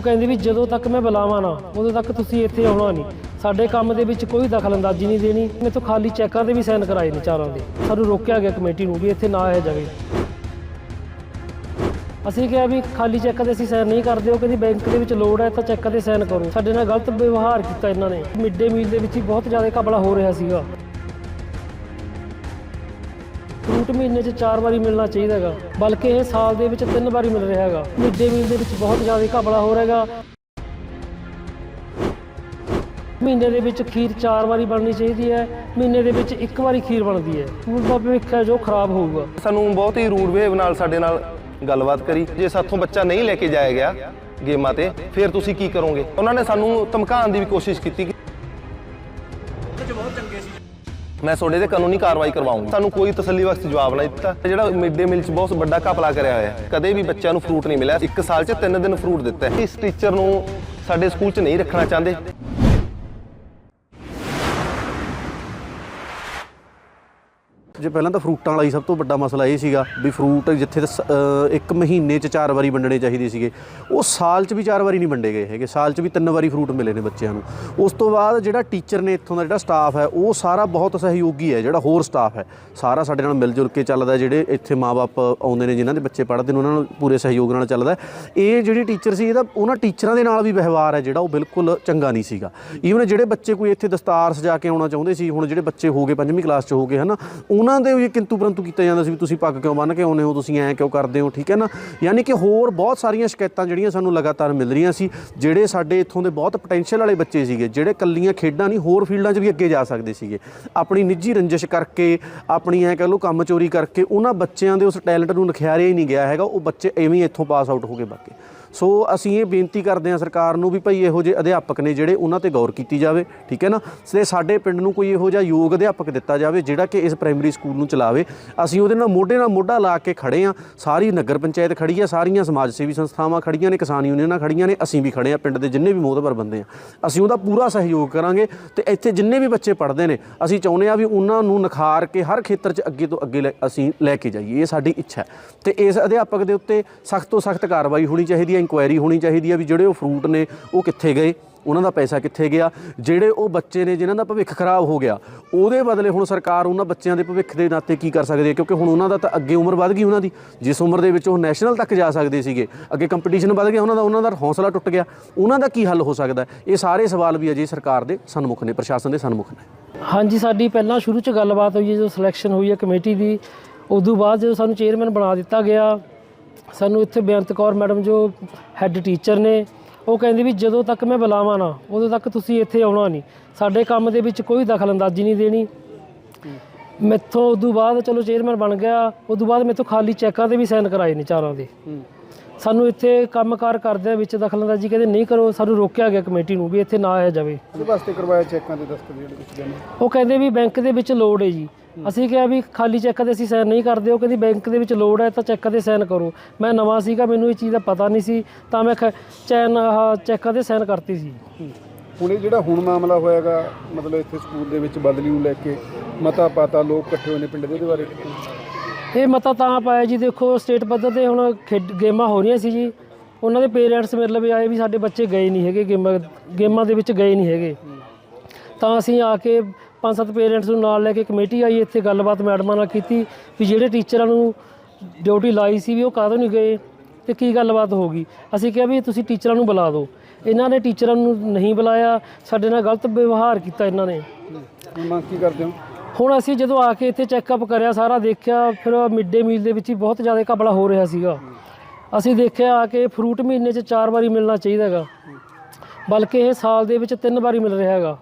ਉਹ ਕਹਿੰਦੇ ਵੀ ਜਦੋਂ ਤੱਕ ਮੈਂ ਬੁਲਾਵਾਂ ਨਾ, ਉਦੋਂ ਤੱਕ ਤੁਸੀਂ ਇੱਥੇ ਆਉਣਾ ਨਹੀਂ। ਸਾਡੇ ਕੰਮ ਦੇ ਵਿੱਚ ਕੋਈ ਦਖਲਅੰਦਾਜ਼ੀ ਨਹੀਂ ਦੇਣੀ। ਮੇਰੇ ਤੋਂ ਖਾਲੀ ਚੈੱਕਾਂ ਦੇ ਵੀ ਸਾਈਨ ਕਰਾਏ ਨੇ ਚਾਰਾਂ ਦੇ। ਸਾਨੂੰ ਰੋਕਿਆ ਗਿਆ ਕਮੇਟੀ ਨੂੰ ਵੀ ਇੱਥੇ ਨਾ ਆਇਆ ਜਾਵੇ। ਅਸੀਂ ਕਿਹਾ ਵੀ ਖਾਲੀ ਚੈੱਕ ਦੇ ਅਸੀਂ ਸਾਈਨ ਨਹੀਂ ਕਰਦੇ, ਉਹ ਕਹਿੰਦੀ ਬੈਂਕ ਦੇ ਵਿੱਚ ਲੋੜ ਹੈ ਤਾਂ ਚੈੱਕ ਤੇ ਸਾਈਨ ਕਰੋ। ਸਾਡੇ ਨਾਲ ਗਲਤ ਵਿਵਹਾਰ ਕੀਤਾ ਇਹਨਾਂ ਨੇ। ਮਿਡ ਡੇ ਮੀਲ ਦੇ ਵਿੱਚ ਹੀ ਬਹੁਤ ਜ਼ਿਆਦਾ ਘਪਲਾ ਹੋ ਰਿਹਾ ਸੀਗਾ। ਫਰੂਟ ਮਹੀਨੇ 'ਚ ਚਾਰ ਵਾਰੀ ਮਿਲਣਾ ਚਾਹੀਦਾ ਹੈਗਾ। ਬਲਕਿ ਇਹ ਸਾਲ ਦੇ ਵਿੱਚ ਤਿੰਨ ਵਾਰੀ ਮਿਲ ਰਿਹਾ ਹੈਗਾ। ਮਿਡ ਮੀਲ ਦੇ ਵਿੱਚ ਬਹੁਤ ਜ਼ਿਆਦਾ ਘਪਲਾ ਹੋ ਰਿਹਾ ਹੈਗਾ। ਮਹੀਨੇ ਦੇ ਵਿੱਚ ਖੀਰ ਚਾਰ ਵਾਰੀ ਬਣਨੀ ਚਾਹੀਦੀ ਹੈ। ਮਹੀਨੇ ਦੇ ਵਿੱਚ ਇੱਕ ਵਾਰੀ ਖੀਰ ਬਣਦੀ ਹੈ। ਸਕੂਲ ਦਾ ਭਵਿੱਖ ਹੈ ਜੋ ਖਰਾਬ ਹੋਊਗਾ। ਸਾਨੂੰ ਬਹੁਤ ਹੀ ਰੂਡ ਵੇਵ ਨਾਲ ਸਾਡੇ ਨਾਲ ਗੱਲਬਾਤ ਕਰੀ। ਜੇ ਸਾਥੋਂ ਬੱਚਾ ਨਹੀਂ ਲੈ ਕੇ ਜਾਇਆ ਗਿਆ ਗੇਮਾਂ ਤੇ, ਫਿਰ ਤੁਸੀਂ ਕੀ ਕਰੋਗੇ? ਉਹਨਾਂ ਨੇ ਸਾਨੂੰ ਧਮਕਾਉਣ ਦੀ ਵੀ ਕੋਸ਼ਿਸ਼ ਕੀਤੀ ਮੈਂ ਤੁਹਾਡੇ ਤੇ ਕਾਨੂੰਨੀ ਕਾਰਵਾਈ ਕਰਵਾਉਂਗਾ। ਸਾਨੂੰ ਕੋਈ ਤਸੱਲੀ ਵਕਤ ਜਵਾਬ ਨਹੀਂ ਦਿੱਤਾ। ਜਿਹੜਾ ਮਿਡ ਡੇ ਮੀਲ 'ਚ ਬਹੁਤ ਵੱਡਾ ਘਪਲਾ ਕਰਿਆ ਹੋਇਆ ਹੈ, ਕਦੇ ਵੀ ਬੱਚਿਆਂ ਨੂੰ ਫਰੂਟ ਨਹੀਂ ਮਿਲਿਆ। ਇੱਕ ਸਾਲ 'ਚ ਤਿੰਨ ਦਿਨ ਫਰੂਟ ਦਿੱਤਾ ਹੈ। ਇਸ ਟੀਚਰ ਨੂੰ ਸਾਡੇ ਸਕੂਲ 'ਚ ਨਹੀਂ ਰੱਖਣਾ ਚਾਹੁੰਦੇ। ਜੇ ਪਹਿਲਾਂ ਤਾਂ ਫਰੂਟਾਂ ਵਾਲਾ ਹੀ ਸਭ ਤੋਂ ਵੱਡਾ ਮਸਲਾ ਇਹ ਸੀਗਾ ਵੀ ਫਰੂਟ ਜਿੱਥੇ ਤਾਂ ਸ- ਇੱਕ ਮਹੀਨੇ 'ਚ ਚਾਰ ਵਾਰੀ ਵੰਡਣੇ ਚਾਹੀਦੇ ਸੀਗੇ। ਉਹ ਸਾਲ 'ਚ ਵੀ ਚਾਰ ਵਾਰੀ ਨਹੀਂ ਵੰਡੇ ਗਏ ਹੈਗੇ। ਸਾਲ 'ਚ ਵੀ ਤਿੰਨ ਵਾਰੀ ਫਰੂਟ ਮਿਲੇ ਨੇ ਬੱਚਿਆਂ ਨੂੰ। ਉਸ ਤੋਂ ਬਾਅਦ ਜਿਹੜਾ ਟੀਚਰ ਨੇ ਇੱਥੋਂ ਦਾ ਜਿਹੜਾ ਸਟਾਫ ਹੈ, ਉਹ ਸਾਰਾ ਬਹੁਤ ਸਹਿਯੋਗੀ ਹੈ, ਜਿਹੜਾ ਹੋਰ ਸਟਾਫ ਹੈ। ਸਾਰਾ ਸਾਡੇ ਨਾਲ ਮਿਲ ਜੁਲ ਕੇ ਚੱਲਦਾ ਜਿਹੜੇ ਇੱਥੇ ਮਾਪੇ ਆਉਂਦੇ ਨੇ, ਜਿਨ੍ਹਾਂ ਦੇ ਬੱਚੇ ਪੜ੍ਹਦੇ ਨੇ, ਉਹਨਾਂ ਨਾਲ ਪੂਰੇ ਸਹਿਯੋਗ ਨਾਲ ਚੱਲਦਾ ਇਹ ਜਿਹੜੀ ਟੀਚਰ ਸੀ, ਇਹਦਾ ਉਹਨਾਂ ਟੀਚਰਾਂ ਦੇ ਨਾਲ ਵੀ ਵਿਵਹਾਰ ਹੈ, ਜਿਹੜਾ ਉਹ ਬਿਲਕੁਲ ਚੰਗਾ ਨਹੀਂ ਸੀਗਾ। ਈਵਨ ਜਿਹੜੇ ਬੱਚੇ ਕੋਈ ਇੱਥੇ ਦਸਤਾਰ ਸਜਾ ਕੇ ਆਉਣਾ ਚਾਹੁੰਦੇ ਸੀ, ਹੁਣ ਜਿਹੜੇ ਬੱਚੇ ਹੋ ਗਏ, ਪੰਜਵੀਂ ਕਲਾਸ 'ਚ ਹੋ ਗਏ, ਹਨਾ, ਉਹਨਾਂ ਦੇ ਵੀ ਕਿੰਤੂ ਪਰੰਤੂ ਕੀਤਾ ਜਾਂਦਾ ਸੀ ਵੀ ਤੁਸੀਂ ਪੱਗ ਕਿਉਂ ਬੰਨ੍ਹ ਕੇ ਆਉਂਦੇ ਹੋ, ਤੁਸੀਂ ਐਂ ਕਿਉਂ ਕਰਦੇ ਹੋ, ਠੀਕ ਹੈ ਨਾ? ਯਾਨੀ ਕਿ ਹੋਰ ਬਹੁਤ ਸਾਰੀਆਂ ਸ਼ਿਕਾਇਤਾਂ ਜਿਹੜੀਆਂ ਸਾਨੂੰ ਲਗਾਤਾਰ ਮਿਲ ਰਹੀਆਂ ਸੀ, ਜਿਹੜੇ ਸਾਡੇ ਇੱਥੋਂ ਦੇ ਬਹੁਤ ਪੋਟੈਂਸ਼ੀਅਲ ਵਾਲੇ ਬੱਚੇ ਸੀਗੇ, ਜਿਹੜੇ ਕੱਲੀਆਂ ਖੇਡਾਂ ਨਹੀਂ, ਹੋਰ ਫੀਲਡਾਂ 'ਚ ਵੀ ਅੱਗੇ ਜਾ ਸਕਦੇ ਸੀਗੇ। ਆਪਣੀ ਨਿੱਜੀ ਰੰਜਿਸ਼ ਕਰਕੇ, ਆਪਣੀ ਐਂ ਕਹ ਲਓ ਕੰਮ ਚੋਰੀ ਕਰਕੇ, ਉਹਨਾਂ ਬੱਚਿਆਂ ਦੇ ਉਸ ਟੈਲੈਂਟ ਨੂੰ ਨਿਖਿਆਰਿਆ ਹੀ ਨਹੀਂ ਗਿਆ ਹੈਗਾ, ਉਹ ਬੱਚੇ ਐਵੇਂ ਇੱਥੋਂ ਪਾਸ ਆਊਟ ਹੋ ਗਏ ਬਾਕੀ। ਸੋ ਅਸੀਂ ਇਹ ਬੇਨਤੀ ਕਰਦੇ ਹਾਂ ਸਰਕਾਰ ਨੂੰ ਵੀ ਭਾਈ ਇਹੋ ਜਿਹੇ ਅਧਿਆਪਕ ਨੇ ਜਿਹੜੇ ਉਹਨਾਂ ਤੇ ਗੌਰ ਕੀਤੀ ਜਾਵੇ, ਠੀਕ ਹੈ ਨਾ? ਤੇ ਸਾਡੇ ਪਿੰਡ ਨੂੰ ਕੋਈ ਇਹੋ ਜਿਹਾ ਯੋਗ ਅਧਿਆਪਕ ਦਿੱਤਾ ਜਾਵੇ ਜਿਹੜਾ ਕਿ ਇਸ ਪ੍ਰਾਇਮਰੀ ਸਕੂਲ ਨੂੰ ਚਲਾਵੇ। ਅਸੀਂ ਉਹਦੇ ਨਾਲ ਮੋਢੇ ਨਾਲ ਮੋਢਾ ਲਾ ਕੇ ਖੜੇ ਆ ਸਾਰੀ ਨਗਰ ਪੰਚਾਇਤ ਖੜੀ ਆ ਸਾਰੀਆਂ ਸਮਾਜ ਸੇਵੀ ਸੰਸਥਾਵਾਂ ਖੜੀਆਂ ਨੇ, ਕਿਸਾਨ ਯੂਨੀਅਨਾਂ ਖੜੀਆਂ ਨੇ, ਅਸੀਂ ਵੀ ਖੜੇ ਆ ਪਿੰਡ ਦੇ ਜਿੰਨੇ ਵੀ ਮੋਹਤਬਰ ਬੰਦੇ ਆ। ਅਸੀਂ ਉਹਦਾ ਪੂਰਾ ਸਹਿਯੋਗ ਕਰਾਂਗੇ ਤੇ ਇੱਥੇ ਜਿੰਨੇ ਵੀ ਬੱਚੇ ਪੜ੍ਹਦੇ ਨੇ, ਅਸੀਂ ਚਾਹੁੰਦੇ ਆ ਵੀ ਉਹਨਾਂ ਨੂੰ ਨਿਖਾਰ ਕੇ ਹਰ ਖੇਤਰ 'ਚ ਅੱਗੇ ਤੋਂ ਅੱਗੇ ਲੈ- ਅਸੀਂ ਲੈ ਕੇ ਜਾਈਏ, ਇਹ ਸਾਡੀ ਇੱਛਾ ਹੈ। ਤੇ ਇਸ ਅਧਿਆਪਕ ਦੇ ਉੱਤੇ ਸਖਤ ਤੋਂ ਸਖਤ ਕਾਰਵਾਈ ਹੋਣੀ ਚਾਹੀਦੀ ਹੈ। ਇਨਕੁਆਇਰੀ ਹੋਣੀ ਚਾਹੀਦੀ ਹੈ ਵੀ ਜਿਹੜੇ ਉਹ ਫਰੂਟ ਨੇ, ਉਹ ਕਿੱਥੇ ਗਏ, ਉਹਨਾਂ ਦਾ ਪੈਸਾ ਕਿੱਥੇ ਗਿਆ, ਜਿਹੜੇ ਉਹ ਬੱਚੇ ਨੇ ਜਿਨ੍ਹਾਂ ਦਾ ਭਵਿੱਖ ਖਰਾਬ ਹੋ ਗਿਆ, ਉਹਦੇ ਬਦਲੇ ਹੁਣ ਸਰਕਾਰ ਉਹਨਾਂ ਬੱਚਿਆਂ ਦੇ ਭਵਿੱਖ ਦੇ ਨਾਤੇ ਕੀ ਕਰ ਸਕਦੀ ਹੈ? ਕਿਉਂਕਿ ਹੁਣ ਉਹਨਾਂ ਦਾ ਤਾਂ ਅੱਗੇ ਉਮਰ ਵੱਧ ਗਈ ਉਹਨਾਂ ਦੀ, ਜਿਸ ਉਮਰ ਦੇ ਵਿੱਚ ਉਹ ਨੈਸ਼ਨਲ ਤੱਕ ਜਾ ਸਕਦੇ ਸੀਗੇ, ਅੱਗੇ ਕੰਪੀਟੀਸ਼ਨ ਵੱਧ ਗਿਆ ਉਹਨਾਂ ਦਾ ਉਹਨਾਂ ਦਾ ਹੌਸਲਾ ਟੁੱਟ ਗਿਆ, ਉਹਨਾਂ ਦਾ ਕੀ ਹੱਲ ਹੋ ਸਕਦਾ ਇਹ ਸਾਰੇ ਸਵਾਲ ਵੀ ਅਜੇ ਸਰਕਾਰ ਦੇ ਸਨਮੁਖ ਨੇ, ਪ੍ਰਸ਼ਾਸਨ ਦੇ ਸਨਮੁਖ ਨੇ। ਹਾਂਜੀ, ਸਾਡੀ ਪਹਿਲਾਂ ਸ਼ੁਰੂ ਚ ਗੱਲਬਾਤ ਹੋਈ ਜਦੋਂ ਸਿਲੈਕਸ਼ਨ ਹੋਈ ਹੈ ਕਮੇਟੀ ਦੀ, ਉਦੋਂ ਬਾਅਦ ਜਦੋਂ ਸਾਨੂੰ ਚੇਅਰਮੈਨ ਬਣਾ ਦਿੱਤਾ ਗਿਆ ਸਾਨੂੰ ਇੱਥੇ ਬੇਅੰਤ ਕੌਰ ਮੈਡਮ ਜੋ ਹੈੱਡ ਟੀਚਰ ਨੇ ਉਹ ਕਹਿੰਦੀ ਵੀ ਜਦੋਂ ਤੱਕ ਮੈਂ ਬੁਲਾਵਾਂ ਨਾ ਉਦੋਂ ਤੱਕ ਤੁਸੀਂ ਇੱਥੇ ਆਉਣਾ ਨਹੀਂ। ਸਾਡੇ ਕੰਮ ਦੇ ਵਿੱਚ ਕੋਈ ਦਖਲਅੰਦਾਜ਼ੀ ਨਹੀਂ ਦੇਣੀ। ਮੈਥੋਂ ਉਦੋਂ ਬਾਅਦ ਚਲੋ ਚੇਅਰਮੈਨ ਬਣ ਗਿਆ ਉਦੋਂ ਬਾਅਦ ਮੈਥੋਂ ਖਾਲੀ ਚੈੱਕਾਂ ਤੇ ਵੀ ਸਾਈਨ ਕਰਾਏ ਨੇ ਚਾਰਾਂ ਦੇ। ਸਾਨੂੰ ਇੱਥੇ ਕੰਮਕਾਰ ਕਰਦਿਆਂ ਵਿੱਚ ਦਖਲਅੰਦਾਜ਼ੀ ਕਹਿੰਦੇ ਨਹੀਂ ਕਰੋ ਸਾਨੂੰ ਰੋਕਿਆ ਗਿਆ ਕਮੇਟੀ ਨੂੰ ਵੀ ਇੱਥੇ ਨਾ ਆਇਆ ਜਾਵੇ। ਉਹਦੇ ਵਾਸਤੇ ਕਰਵਾਇਆ ਚੈੱਕਾਂ ਦੇ ਦਸਤਖਤ ਜਿਹੜੇ ਉਹ ਕਹਿੰਦੇ ਵੀ ਬੈਂਕ ਦੇ ਵਿੱਚ ਲੋੜ ਹੈ ਜੀ। ਅਸੀਂ ਕਿਹਾ ਵੀ ਖਾਲੀ ਚੈੱਕ ਤੇ ਅਸੀਂ ਸਾਈਨ ਨਹੀਂ ਕਰਦੇ ਉਹ ਕਹਿੰਦੀ ਬੈਂਕ ਦੇ ਵਿੱਚ ਲੋੜ ਹੈ ਤਾਂ ਚੈੱਕ ਤੇ ਸਾਈਨ ਕਰੋ। ਮੈਂ ਨਵਾਂ ਸੀਗਾ ਮੈਨੂੰ ਇਹ ਚੀਜ਼ ਦਾ ਪਤਾ ਨਹੀਂ ਸੀ ਤਾਂ ਮੈਂ ਖ- ਚੈਨ ਆਹ ਚੈੱਕਾਂ ਤੇ ਸਾਈਨ ਕਰਤੀ ਸੀ। ਹੁਣ ਇਹ ਜਿਹੜਾ ਹੁਣ ਮਾਮਲਾ ਹੋਇਆਗਾ ਮਤਲਬ ਇੱਥੇ ਸਕੂਲ ਦੇ ਵਿੱਚ ਬਦਲੀ ਨੂੰ ਲੈ ਕੇ ਮਤਾ ਪਾਤਾ ਲੋਕ ਇਕੱਠੇ ਹੋਏ ਨੇ ਪਿੰਡ ਦੇ ਉਹਦੇ ਬਾਰੇ ਇਹ ਮਤਾ ਤਾਂ ਪਾਇਆ ਜੀ ਦੇਖੋ ਸਟੇਟ ਪੱਧਰ ਤੇ ਹੁਣ ਖੇਡ ਗੇਮਾਂ ਹੋ ਰਹੀਆਂ ਸੀ ਜੀ। ਉਹਨਾਂ ਦੇ ਪੇਰੈਂਟਸ ਮੇਰੇ ਲਈ ਆਏ ਵੀ ਸਾਡੇ ਬੱਚੇ ਗਏ ਨਹੀਂ ਹੈਗੇ ਗੇਮਾਂ ਗੇਮਾਂ ਦੇ ਵਿੱਚ ਗਏ ਨਹੀਂ ਹੈਗੇ। ਤਾਂ ਅਸੀਂ ਆ ਕੇ ਪੰਜ ਸੱਤ ਪੇਰੈਂਟਸ ਨੂੰ ਨਾਲ ਲੈ ਕੇ ਕਮੇਟੀ ਆਈ ਇੱਥੇ ਗੱਲਬਾਤ ਮੈਡਮਾਂ ਨਾਲ ਕੀਤੀ ਵੀ ਜਿਹੜੇ ਟੀਚਰਾਂ ਨੂੰ ਡਿਊਟੀ ਲਾਈ ਸੀ ਵੀ ਉਹ ਕਾਹਦੋਂ ਨਹੀਂ ਗਏ ਤੇ ਕੀ ਗੱਲਬਾਤ ਹੋ ਗਈ। ਅਸੀਂ ਕਿਹਾ ਵੀ ਤੁਸੀਂ ਟੀਚਰਾਂ ਨੂੰ ਬੁਲਾ ਦਿਓ। ਇਹਨਾਂ ਨੇ ਟੀਚਰਾਂ ਨੂੰ ਨਹੀਂ ਬੁਲਾਇਆ ਸਾਡੇ ਨਾਲ ਗਲਤ ਵਿਵਹਾਰ ਕੀਤਾ ਇਹਨਾਂ ਨੇ। ਮੰਗ ਕੀ ਕਰਦੇ ਹੋ? ਹੁਣ ਅਸੀਂ ਜਦੋਂ ਆ ਕੇ ਇੱਥੇ ਚੈੱਕਅਪ ਕਰਿਆ ਸਾਰਾ ਦੇਖਿਆ ਫਿਰ ਮਿਡ ਮੀਲ ਦੇ ਵਿੱਚ ਹੀ ਬਹੁਤ ਜ਼ਿਆਦਾ ਘਪਲਾ ਹੋ ਰਿਹਾ ਸੀਗਾ। ਅਸੀਂ ਦੇਖਿਆ ਆ ਕੇ ਫਰੂਟ ਮਹੀਨੇ 'ਚ ਚਾਰ ਵਾਰੀ ਮਿਲਣਾ ਚਾਹੀਦਾ ਹੈਗਾ। ਬਲਕਿ ਇਹ ਸਾਲ ਦੇ ਵਿੱਚ ਤਿੰਨ ਵਾਰੀ ਮਿਲ ਰਿਹਾ ਹੈਗਾ।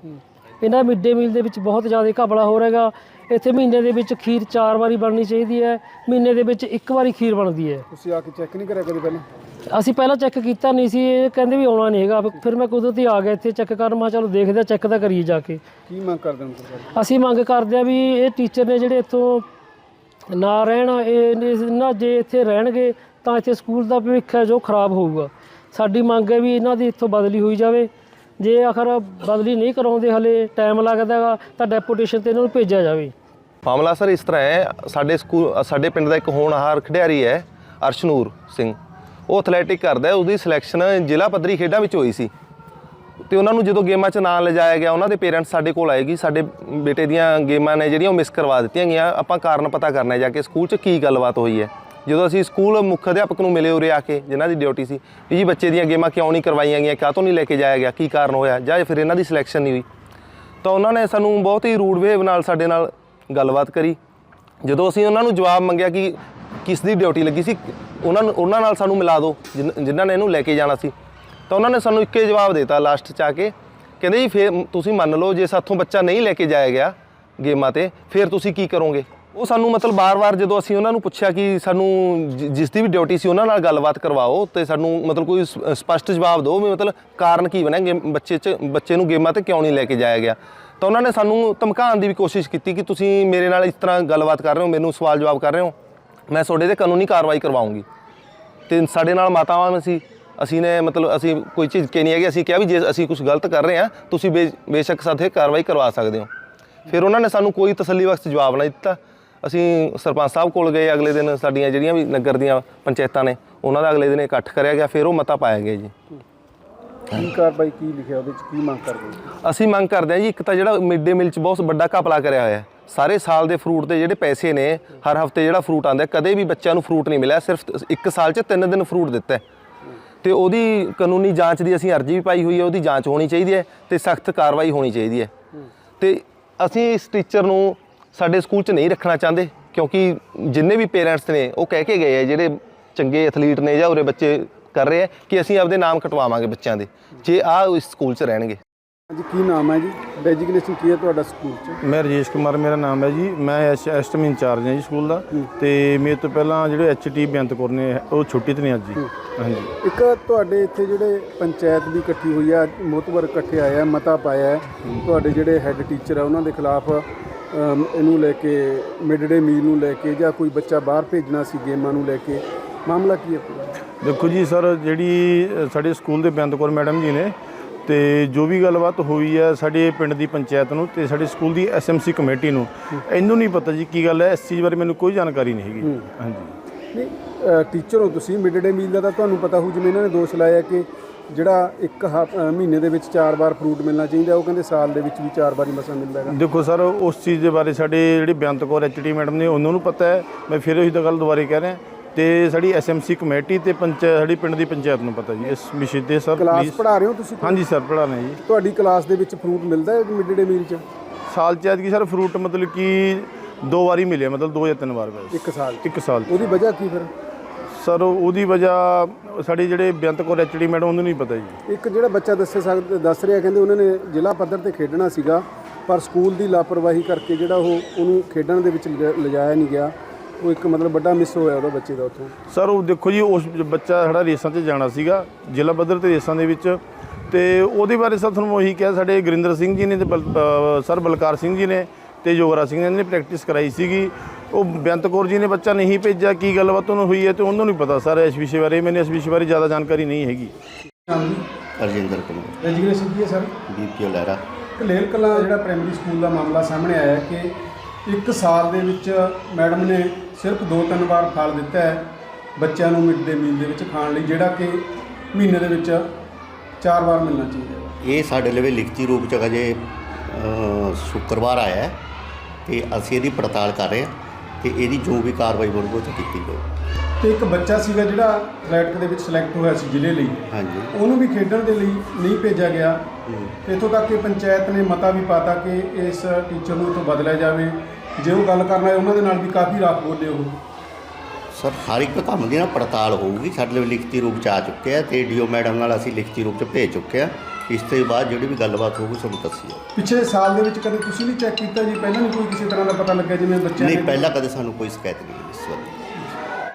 ਇਹਨਾਂ ਮਿਡ ਡੇ ਮੀਲ ਦੇ ਵਿੱਚ ਬਹੁਤ ਜ਼ਿਆਦਾ ਘਪਲਾ ਹੋ ਰਿਹਾ ਹੈਗਾ। ਇੱਥੇ ਮਹੀਨੇ ਦੇ ਵਿੱਚ ਖੀਰ ਚਾਰ ਵਾਰੀ ਬਣਨੀ ਚਾਹੀਦੀ ਹੈ। ਮਹੀਨੇ ਦੇ ਵਿੱਚ ਇੱਕ ਵਾਰੀ ਖੀਰ ਬਣਦੀ ਹੈ। ਤੁਸੀਂ ਆ ਕੇ ਚੈੱਕ ਨਹੀਂ ਕਰਿਆ ਕਦੇ ਪਹਿਲਾਂ? ਅਸੀਂ ਪਹਿਲਾਂ ਚੈੱਕ ਕੀਤਾ ਨਹੀਂ ਸੀ ਇਹ ਕਹਿੰਦੇ ਵੀ ਆਉਣਾ ਨਹੀਂ ਹੈਗਾ। ਫਿਰ ਮੈਂ ਕੁਦਰਤੀ ਆ ਗਿਆ ਇੱਥੇ ਚੈੱਕ ਕਰਨ। ਮੈਂ ਚਲੋ ਦੇਖਦੇ ਚੈੱਕ ਤਾਂ ਕਰੀਏ ਜਾ ਕੇ। ਕੀ ਮੰਗ ਕਰਦੇ ਹੋ ਅਸੀਂ ਮੰਗ ਕਰਦੇ ਆ ਵੀ ਇਹ ਟੀਚਰ ਨੇ ਜਿਹੜੇ ਇੱਥੋਂ ਨਾ ਰਹਿਣ ਇਹ ਨਾ ਜੇ ਇੱਥੇ ਰਹਿਣਗੇ ਤਾਂ ਇੱਥੇ ਸਕੂਲ ਦਾ ਭਵਿੱਖ ਹੈ ਜੋ ਖਰਾਬ ਹੋਊਗਾ। ਸਾਡੀ ਮੰਗ ਹੈ ਵੀ ਇਹਨਾਂ ਦੀ ਇੱਥੋਂ ਬਦਲੀ ਹੋਈ ਜਾਵੇ। ਜੇ ਅਖਰ ਬਦਲੀ ਨਹੀਂ ਕਰਾਉਂਦੇ ਹਲੇ ਟਾਈਮ ਲੱਗਦਾ ਹੈਗਾ ਤਾਂ ਡੈਪੂਟੇਸ਼ਨ ਤੇ ਇਹਨਾਂ ਨੂੰ ਭੇਜਿਆ ਜਾਵੇ। ਮਾਮਲਾ ਸਰ ਇਸ ਤਰ੍ਹਾਂ ਹੈ ਸਾਡੇ ਸਕੂਲ ਸਾਡੇ ਪਿੰਡ ਦਾ ਇੱਕ ਹੋਣਹਾਰ ਖਿਡਾਰੀ ਹੈ ਅਰਸ਼ਨੂਰ ਸਿੰਘ। ਉਹ ਐਥਲੈਟਿਕ ਕਰਦਾ ਹੈ, ਉਹਦੀ ਸਿਲੈਕਸ਼ਨ ਜ਼ਿਲ੍ਹਾ ਪੱਧਰੀ ਖੇਡਾਂ ਵਿੱਚ ਹੋਈ ਸੀ। ਤੇ ਉਹਨਾਂ ਨੂੰ ਜਦੋਂ ਗੇਮਾਂ 'ਚ ਨਾਂ ਲਿਜਾਇਆ ਗਿਆ ਉਹਨਾਂ ਦੇ ਪੇਰੈਂਟਸ ਸਾਡੇ ਕੋਲ ਆਏਗੀ ਸਾਡੇ ਬੇਟੇ ਦੀਆਂ ਗੇਮਾਂ ਨੇ ਜਿਹੜੀਆਂ ਉਹ ਮਿਸ ਕਰਵਾ ਦਿੱਤੀਆਂ ਗਈਆਂ। ਆਪਾਂ ਕਾਰਨ ਪਤਾ ਕਰਨਾ ਜਾ ਕੇ ਸਕੂਲ 'ਚ ਕੀ ਗੱਲਬਾਤ ਹੋਈ ਹੈ। ਜਦੋਂ ਅਸੀਂ ਸਕੂਲ ਮੁੱਖ ਅਧਿਆਪਕ ਨੂੰ ਮਿਲੇ ਉਰੇ ਆ ਕੇ, ਜਿਨ੍ਹਾਂ ਦੀ ਡਿਊਟੀ ਸੀ, ਵੀ ਜੀ ਬੱਚੇ ਦੀਆਂ ਗੇਮਾਂ ਕਿਉਂ ਨਹੀਂ ਕਰਵਾਈਆਂ ਗਈਆਂ ਕਾਹ ਤੋਂ ਨਹੀਂ ਲੈ ਕੇ ਜਾਇਆ ਗਿਆ, ਕੀ ਕਾਰਨ ਹੋਇਆ, ਜਾਂ ਫਿਰ ਇਹਨਾਂ ਦੀ ਸਿਲੈਕਸ਼ਨ ਨਹੀਂ ਹੋਈ, ਤਾਂ ਉਹਨਾਂ ਨੇ ਸਾਨੂੰ ਬਹੁਤ ਹੀ ਰੂਡ ਵੇਵ ਨਾਲ ਸਾਡੇ ਨਾਲ ਗੱਲਬਾਤ ਕਰੀ। ਜਦੋਂ ਅਸੀਂ ਉਹਨਾਂ ਨੂੰ ਜਵਾਬ ਮੰਗਿਆ ਕਿ ਕਿਸ ਦੀ ਡਿਊਟੀ ਲੱਗੀ ਸੀ, ਉਹਨਾਂ ਨੂੰ, ਉਹਨਾਂ ਨਾਲ ਸਾਨੂੰ ਮਿਲਾ ਦਿਓ ਜਿਨ੍ਹਾਂ ਜਿਨ੍ਹਾਂ ਨੇ ਇਹਨੂੰ ਲੈ ਕੇ ਜਾਣਾ ਸੀ, ਤਾਂ ਉਹਨਾਂ ਨੇ ਸਾਨੂੰ ਇੱਕੇ ਜਵਾਬ ਦਿੱਤਾ ਲਾਸਟ 'ਚ ਆ ਕੇ, ਕਹਿੰਦੇ ਜੀ ਫੇਰ ਤੁਸੀਂ ਮੰਨ ਲਓ ਜੇ ਸਾਥੋਂ ਬੱਚਾ ਨਹੀਂ ਲੈ ਕੇ ਜਾਇਆ ਗਿਆ ਗੇਮਾਂ ਤੇ, ਫਿਰ ਤੁਸੀਂ ਕੀ ਕਰੋਗੇ? ਉਹ ਸਾਨੂੰ ਮਤਲਬ ਬਾਰ-ਬਾਰ ਜਦੋਂ ਅਸੀਂ ਉਹਨਾਂ ਨੂੰ ਪੁੱਛਿਆ ਕਿ ਸਾਨੂੰ ਜਿ- ਜਿਸ ਦੀ ਵੀ ਡਿਊਟੀ ਸੀ ਉਹਨਾਂ ਨਾਲ ਗੱਲਬਾਤ ਕਰਵਾਓ ਤੇ ਸਾਨੂੰ ਮਤਲਬ ਕੋਈ ਸ- ਸਪਸ਼ਟ ਜਵਾਬ ਦਿਓ ਵੀ ਮਤਲਬ ਕਾਰਨ ਕੀ ਬਣਿਆ ਗੇਮ- ਬੱਚੇ 'ਚ, ਬੱਚੇ ਨੂੰ ਗੇਮਾਂ ਤੇ ਕਿਉਂ ਨਹੀਂ ਲੈ ਕੇ ਜਾਇਆ ਗਿਆ। ਤਾਂ ਉਹਨਾਂ ਨੇ ਸਾਨੂੰ ਧਮਕਾਉਣ ਦੀ ਵੀ ਕੋਸ਼ਿਸ਼ ਕੀਤੀ ਕਿ ਤੁਸੀਂ ਮੇਰੇ ਨਾਲ ਇਸ ਤਰ੍ਹਾਂ ਗੱਲਬਾਤ ਕਰ ਰਹੇ ਹੋ, ਮੈਨੂੰ ਸਵਾਲ ਜਵਾਬ ਕਰ ਰਹੇ ਹੋ, ਮੈਂ ਤੁਹਾਡੇ ਤੇ ਕਾਨੂੰਨੀ ਕਾਰਵਾਈ ਕਰਵਾਉਂਗੀ। ਤੇ ਸਾਡੇ ਨਾਲ ਮਾਤਾਵਾਂ ਸੀ, ਅਸੀਂ ਨੇ ਮਤਲਬ ਅਸੀਂ ਕੋਈ ਚੀਜ਼ ਕਿ ਨਹੀਂ ਹੈਗੇ, ਅਸੀਂ ਕਿਹਾ ਵੀ ਜੇ ਅਸੀਂ ਕੁਝ ਗਲਤ ਕਰ ਰਹੇ ਹਾਂ, ਤੁਸੀਂ ਬੇ- ਬੇਸ਼ੱਕ ਸਾਥੇ ਕਾਰਵਾਈ ਕਰਵਾ ਸਕਦੇ ਹੋ। ਫਿਰ ਉਹਨਾਂ ਨੇ ਸਾਨੂੰ ਕੋਈ ਤਸੱਲੀ ਬਖਸ਼ ਜਵਾਬ ਨਾ ਦਿੱਤਾ। ਅਸੀਂ ਸਰਪੰਚ ਸਾਹਿਬ ਕੋਲ ਗਏ ਅਗਲੇ ਦਿਨ ਸਾਡੀਆਂ ਜਿਹੜੀਆਂ ਵੀ ਨਗਰ ਦੀਆਂ ਪੰਚਾਇਤਾਂ ਨੇ ਉਹਨਾਂ ਦਾ ਅਗਲੇ ਦਿਨ ਇਕੱਠ ਕਰਿਆ ਗਿਆ ਫਿਰ ਉਹ ਮਤਾ ਪਾਇਆ ਗਿਆ ਜੀ। ਕੀ ਕਾਰਵਾਈ ਕੀ ਲਿਖਿਆ ਉਹਦੇ ਚ ਕੀ ਮੰਗ ਕਰਦੇ ਹੋ? ਅਸੀਂ ਮੰਗ ਕਰਦੇ ਹਾਂ ਜੀ ਇੱਕ ਤਾਂ ਜਿਹੜਾ ਮਿਡ ਡੇ ਮੀਲ 'ਚ ਬਹੁਤ ਵੱਡਾ ਘਪਲਾ ਕਰਿਆ ਹੋਇਆ ਹੈ। ਸਾਰੇ ਸਾਲ ਦੇ ਫਰੂਟ ਦੇ ਜਿਹੜੇ ਪੈਸੇ ਨੇ ਹਰ ਹਫ਼ਤੇ ਜਿਹੜਾ ਫਰੂਟ ਆਉਂਦਾ ਕਦੇ ਵੀ ਬੱਚਿਆਂ ਨੂੰ ਫਰੂਟ ਨਹੀਂ ਮਿਲਿਆ ਸਿਰਫ ਇੱਕ ਸਾਲ 'ਚ ਤਿੰਨ ਦਿਨ ਫਰੂਟ ਦਿੱਤਾ। ਤੇ ਉਹਦੀ ਕਾਨੂੰਨੀ ਜਾਂਚ ਦੀ ਅਸੀਂ ਅਰਜ਼ੀ ਵੀ ਪਾਈ ਹੋਈ ਹੈ ਉਹਦੀ ਜਾਂਚ ਹੋਣੀ ਚਾਹੀਦੀ ਹੈ ਤੇ ਸਖਤ ਕਾਰਵਾਈ ਹੋਣੀ ਚਾਹੀਦੀ ਹੈ। ਤੇ ਅਸੀਂ ਇਸ ਟੀਚਰ ਨੂੰ ਸਾਡੇ ਸਕੂਲ 'ਚ ਨਹੀਂ ਰੱਖਣਾ ਚਾਹੁੰਦੇ ਕਿਉਂਕਿ ਜਿੰਨੇ ਵੀ ਪੇਰੈਂਟਸ ਨੇ ਉਹ ਕਹਿ ਕੇ ਗਏ ਆ ਜਿਹੜੇ ਚੰਗੇ ਐਥਲੀਟ ਨੇ ਜਾਂ ਉਰੇ ਬੱਚੇ ਕਰ ਰਹੇ ਆ ਕਿ ਅਸੀਂ ਆਪਦੇ ਨਾਮ ਕਟਵਾਵਾਂਗੇ ਬੱਚਿਆਂ ਦੇ ਜੇ ਆ ਇਸ ਸਕੂਲ 'ਚ ਰਹਿਣਗੇ। ਜੀ ਕੀ ਨਾਮ ਹੈ ਜੀ? ਡੈਜਿਗਨੇਸ਼ਨ ਕੀ ਹੈ ਤੁਹਾਡਾ ਸਕੂਲ ਚ? ਮੈਂ ਰਜੇਸ਼ ਕੁਮਾਰ ਮੇਰਾ ਨਾਮ ਹੈ ਜੀ। ਮੈਂ ਐਸ ਐਸਟਮ ਇੰਚਾਰਜ ਹਾਂ ਜੀ ਸਕੂਲ ਦਾ। ਤੇ ਮੇਰੇ ਤੋਂ ਪਹਿਲਾਂ ਜਿਹੜੇ ਐਚਟੀ ਬੇਅੰਤ ਕੌਰ ਨੇ ਉਹ ਛੁੱਟੀ ਤੇ ਨੇ ਅੱਜ ਜੀ। ਹਾਂਜੀ। ਇੱਕ ਤੁਹਾਡੇ ਇੱਥੇ ਜਿਹੜੇ ਪੰਚਾਇਤ ਵੀ ਇਕੱਠੀ ਹੋਈ ਆ ਮੋਤਬਰ ਇਕੱਠੇ ਆਏ ਆ ਮਤਾ ਪਾਇਆ। ਤੁਹਾਡੇ ਜਿਹੜੇ ਹੈੱਡ ਟੀਚਰ ਆ ਉਹਨਾਂ ਦੇ ਖਿਲਾਫ ਇਹਨੂੰ ਲੈ ਕੇ ਮਿਡ ਡੇ ਮੀਲ ਨੂੰ ਲੈ ਕੇ ਜਾਂ ਕੋਈ ਬੱਚਾ ਬਾਹਰ ਭੇਜਣਾ ਸੀ ਗੇਮਾਂ ਨੂੰ ਲੈ ਕੇ ਮਾਮਲਾ ਕੀ ਹੈ? ਦੇਖੋ ਜੀ ਸਰ ਜਿਹੜੀ ਸਾਡੇ ਸਕੂਲ ਦੇ ਬੇਅੰਤ ਕੌਰ ਮੈਡਮ ਜੀ ਨੇ ਤੇ ਜੋ ਵੀ ਗੱਲਬਾਤ ਹੋਈ ਹੈ ਸਾਡੇ ਪਿੰਡ ਦੀ ਪੰਚਾਇਤ ਨੂੰ ਤੇ ਸਾਡੇ ਸਕੂਲ ਦੀ ਐਸਐਮਸੀ ਕਮੇਟੀ ਨੂੰ ਇਹਨੂੰ ਨਹੀਂ ਪਤਾ ਜੀ ਕੀ ਗੱਲ ਹੈ ਇਸ ਚੀਜ਼ ਬਾਰੇ ਮੈਨੂੰ ਕੋਈ ਜਾਣਕਾਰੀ ਨਹੀਂ ਹੈਗੀ। ਹਾਂਜੀ। ਨਹੀਂ ਟੀਚਰ ਹੋ ਤੁਸੀਂ ਮਿਡ ਡੇ ਮੀਲ ਦਾ ਤਾਂ ਤੁਹਾਨੂੰ ਪਤਾ ਹੋਊ ਜਿਵੇਂ ਇਹਨਾਂ ਨੇ ਦੋਸ਼ ਲਾਇਆ ਕਿ ਜਿਹੜਾ ਇੱਕ ਹ- ਅ, ਮਹੀਨੇ ਦੇ ਵਿੱਚ ਚਾਰ ਵਾਰ ਫਰੂਟ ਮਿਲਣਾ ਚਾਹੀਦਾ ਉਹ ਕਹਿੰਦੇ ਸਾਲ ਦੇ ਵਿੱਚ ਵੀ ਚਾਰ ਵਾਰ ਮਸਾ ਮਿਲਦਾ ਹੈਗਾ। ਦੇਖੋ ਸਰ ਉਸ ਚੀਜ਼ ਦੇ ਬਾਰੇ ਸਾਡੇ ਜਿਹੜੇ ਬੇਅੰਤ ਕੌਰ ਐਚਟੀ ਮੈਡਮ ਨੇ ਉਹਨਾਂ ਨੂੰ ਪਤਾ ਹੈ। ਮੈਂ ਫਿਰ ਉਹੀ ਤਾਂ ਗੱਲ ਦੁਬਾਰੇ ਕਹਿ ਰਿਹਾ। ਤੇ ਸਾਡੀ ਐਸਐਮਸੀ ਕਮੇਟੀ ਤੇ ਪੰਚਾਇਤ ਸਾਡੀ ਪਿੰਡ ਦੀ ਪੰਚਾਇਤ ਨੂੰ ਪਤਾ ਜੀ ਇਸ ਵਿਸ਼ੇ ਤੇ ਸਰ ਕਲਾਸ ਪਲੀਜ਼ ਪੜ੍ਹਾ ਰਹੇ ਹੋ ਤੁਸੀਂ ਹਾਂਜੀ ਸਰ ਪੜ੍ਹਾਉਂਦੇ ਜੀ। ਤੁਹਾਡੀ ਕਲਾਸ ਦੇ ਵਿੱਚ ਫਰੂਟ ਮਿਲਦਾ ਹੈ ਮਿਡ ਡੇ ਮੀਲ 'ਚ? ਸਾਲ ਚ ਐਤਕੀ ਸਰ ਫਰੂਟ ਮਤਲਬ ਕਿ ਦੋ ਵਾਰੀ ਮਿਲਿਆ ਮਤਲਬ ਦੋ ਜਾਂ ਤਿੰਨ ਵਾਰ ਬਸ। ਇੱਕ ਸਾਲ 'ਚ। ਇੱਕ ਸਾਲ 'ਚ। ਉਹਦੀ ਵਜ੍ਹਾ ਕੀ ਫਿਰ? ਸਰ ਉਹਦੀ ਵਜ੍ਹਾ ਸਾਡੇ ਜਿਹੜੇ ਬੇਅੰਤ ਕੌਰ ਐਚਡੀ ਮੈਡਮ ਉਹਨੂੰ ਨਹੀਂ ਪਤਾ ਜੀ। ਇੱਕ ਜਿਹੜਾ ਬੱਚਾ ਦੱਸੇ ਸਕ ਦੱਸ ਰਿਹਾ ਕਹਿੰਦੇ ਉਹਨਾਂ ਨੇ ਜ਼ਿਲ੍ਹਾ ਪੱਧਰ ਤੇ ਖੇਡਣਾ ਸੀਗਾ ਪਰ ਸਕੂਲ ਦੀ ਲਾਪਰਵਾਹੀ ਕਰਕੇ ਜਿਹੜਾ ਉਹ ਉਹਨੂੰ ਖੇਡਣ ਦੇ ਵਿੱਚ ਲਿਜਾ- ਲਿਜਾਇਆ ਨਹੀਂ ਗਿਆ। ਉਹ ਇੱਕ ਮਤਲਬ ਵੱਡਾ ਮਿਸ ਹੋਇਆ ਉਹਦਾ ਬੱਚੇ ਦਾ ਉੱਥੋਂ। ਸਰ ਉਹ ਦੇਖੋ ਜੀ ਉਸ ਬੱਚਾ ਸਾਡਾ ਰੇਸਾਂ 'ਤੇ ਜਾਣਾ ਸੀਗਾ ਜ਼ਿਲ੍ਹਾ ਪੱਧਰ ਤੇ ਰੇਸਾਂ ਦੇ ਵਿੱਚ। ਤੇ ਉਹਦੇ ਬਾਰੇ ਸਰ ਤੁਹਾਨੂੰ ਉਹੀ ਕਿਹਾ ਸਾਡੇ ਗੁਰਿੰਦਰ ਸਿੰਘ ਜੀ ਨੇ ਤੇ ਬਲ- ਸਰ ਬਲਕਾਰ ਸਿੰਘ ਜੀ ਨੇ ਤੇ ਯੋਗਰਾਜ ਸਿੰਘ ਨੇ ਇਹਨੇ ਪ੍ਰੈਕਟਿਸ ਕਰਾਈ ਸੀਗੀ। ਉਹ ਬੇਅੰਤ ਕੌਰ ਜੀ ਨੇ ਬੱਚਾ ਨਹੀਂ ਭੇਜਿਆ ਕੀ ਗੱਲਬਾਤ ਉਹਨੂੰ ਹੋਈ ਹੈ ਤੇ ਉਹਨਾਂ ਨੂੰ ਨਹੀਂ ਪਤਾ ਸਰ ਇਸ ਵਿਸ਼ੇ ਬਾਰੇ। ਮੈਨੂੰ ਇਸ ਵਿਸ਼ੇ ਬਾਰੇ ਜ਼ਿਆਦਾ ਜਾਣਕਾਰੀ ਨਹੀਂ ਹੈਗੀ। ਰਜਿੰਦਰ ਕੁਮਾਰ। ਰੈਜੀਗ੍ਰੇਸ਼ਨ ਕੀ ਹੈ ਸਰ? ਬੀਪੀਓ ਲਹਿਰਾ ਕਲੇਰ ਕਲਾਂ ਜਿਹੜਾ ਪ੍ਰਾਇਮਰੀ ਸਕੂਲ ਦਾ ਮਾਮਲਾ ਸਾਹਮਣੇ ਆਇਆ ਹੈ ਕਿ ਇੱਕ ਸਾਲ ਦੇ ਵਿੱਚ ਮੈਡਮ ਨੇ ਸਿਰਫ ਦੋ ਤਿੰਨ ਵਾਰ ਫਲ ਦਿੱਤਾ ਹੈ ਬੱਚਿਆਂ ਨੂੰ ਮਿਡ ਡੇ ਮੀਲ ਦੇ ਵਿੱਚ ਖਾਣ ਲਈ ਜਿਹੜਾ ਕਿ ਮਹੀਨੇ ਦੇ ਵਿੱਚ ਚਾਰ ਵਾਰ ਮਿਲਣਾ ਚਾਹੀਦਾ ਇਹ ਸਾਡੇ ਲਈ ਲਿਖਤੀ ਰੂਪ ਚ ਅਜੇ ਸ਼ੁੱਕਰਵਾਰ ਆਇਆ ਹੈ ਤੇ ਅਸੀਂ ਇਹਦੀ ਪੜਤਾਲ ਕਰ ਰਹੇ ਹਾਂ। ਤੇ ਇਹਦੀ ਜੋ ਵੀ ਕਾਰਵਾਈ ਬਣੂਗੀ ਉਹ 'ਚ ਕੀਤੀ ਜਾਊ। ਤੇ ਇੱਕ ਬੱਚਾ ਸੀਗਾ ਜਿਹੜਾ ਅਥਲੈਟਿਕ ਦੇ ਵਿੱਚ ਸਿਲੈਕਟ ਹੋਇਆ ਸੀ ਜ਼ਿਲ੍ਹੇ ਲਈ। ਹਾਂਜੀ। ਉਹਨੂੰ ਵੀ ਖੇਡਣ ਦੇ ਲਈ ਨਹੀਂ ਭੇਜਿਆ ਗਿਆ। ਤੇ ਇੱਥੋਂ ਤੱਕ ਕਿ ਪੰਚਾਇਤ ਨੇ ਮਤਾ ਵੀ ਪਾਤਾ ਕਿ ਇਸ ਟੀਚਰ ਨੂੰ ਇੱਥੋਂ ਬਦਲਿਆ ਜਾਵੇ। ਜੇ ਉਹ ਗੱਲ ਕਰਨਾ ਹੈ ਉਹਨਾਂ ਦੇ ਨਾਲ ਵੀ ਕਾਫੀ ਰਾਤ ਬੋਲੇ ਉਹ ਸਰ ਹਰ ਇੱਕ ਕੰਮ ਦੀ ਨਾ ਪੜਤਾਲ ਹੋਊਗੀ। ਸਾਡੇ ਲਈ ਲਿਖਤੀ ਰੂਪ ਚ ਆ ਚੁੱਕਿਆ ਤੇ ਡੀਓ ਮੈਡਮ ਨਾਲ ਅਸੀਂ ਲਿਖਤੀ ਰੂਪ ਚ ਭੇਜ ਚੁੱਕੇ ਆ ਇਸ ਤੋਂ ਬਾਅਦ ਜਿਹੜੀ ਵੀ ਗੱਲਬਾਤ ਹੋਊਗੀ ਤੁਹਾਨੂੰ ਦੱਸੀ ਜਾਊ ਪਿਛਲੇ ਸਾਲ ਦੇ ਵਿੱਚ ਕਦੇ ਤੁਸੀਂ ਵੀ ਚੈੱਕ ਕੀਤਾ ਜੀ? ਪਹਿਲਾਂ ਨਹੀਂ ਕੋਈ ਕਿਸੇ ਤਰ੍ਹਾਂ ਦਾ ਪਤਾ ਲੱਗਿਆ ਜਿਵੇਂ ਬੱਚਿਆਂ ਨਹੀਂ ਨੇ ਪਹਿਲਾਂ ਕਦੇ ਸਾਨੂੰ ਕੋਈ ਸ਼ਿਕਾਇਤ ਨਹੀਂ ਮਿਲੀ ਇਸ